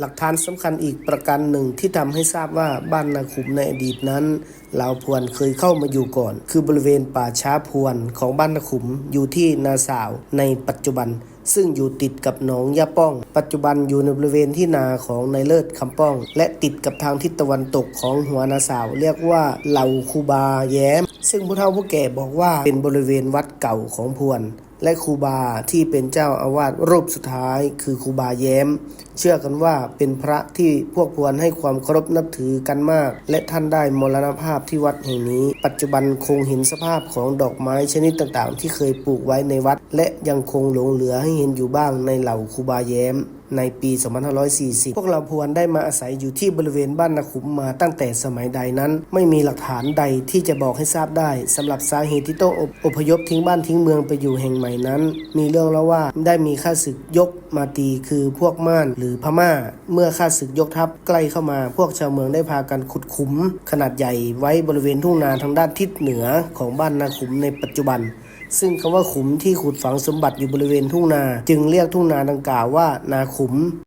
หลักฐานสำคัญอีกประการหนึ่งที่ทำให้ทราบว่าบ้านนาขุมในอดีตนั้นลาวพวนเคยเข้ามาอยู่ก่อน คือบริเวณป่าช้าพวนของบ้านนาขุมอยู่ที่นาสาวในปัจจุบัน ซึ่งอยู่ติดกับหนองยาป้อง ปัจจุบันอยู่ในบริเวณที่นาของนายเลิศคำป้อง และติดกับทางทิศตะวันตกของหัวนาสาว เรียกว่าเหล่าคูบาแย้ม ซึ่งผู้เฒ่าผู้แก่บอกว่าเป็นบริเวณวัดเก่าของพวน และครูบาที่เป็นเจ้าอาวาสรูปสุดท้ายคือครูบาแย้ม เชื่อกันว่าเป็นพระที่พวกพวนให้ความเคารพนับถือกันมาก และท่านได้มรณภาพที่วัดแห่งนี้ ปัจจุบันคงเห็นสภาพของดอกไม้ชนิดต่างๆ ที่เคยปลูกไว้ในวัด และยังคงหลงเหลือให้เห็นอยู่บ้างในเหล่าครูบาแย้ม ในปี 2540 พวกเราพวนได้มาอาศัยอยู่ที่บริเวณบ้านนาขุมมาตั้งแต่สมัยใดนั้น ไม่มีหลักฐานใดที่จะบอกให้ทราบได้สำหรับสาเหตุที่โต้องอพยพทิ้งบ้านทิ้งเมืองไปอยู่แห่งใหม่นั้น มีเรื่องเล่าว่าได้มีข้าศึกยกมาตีคือพวกม่านหรือพม่า เมื่อข้าศึกยกทัพใกล้เข้ามา พวกชาวเมืองได้พากันขุดขุม ขนาดใหญ่ไว้บริเวณทุ่งนาทางด้านทิศเหนือของบ้านนาขุมในปัจจุบันซึ่งคำว่าขุมที่ขุดฝังสมบัติอยู่บริเวณทุ่งนา จึงเรียกทุ่งนาดังกล่าวว่านาขุม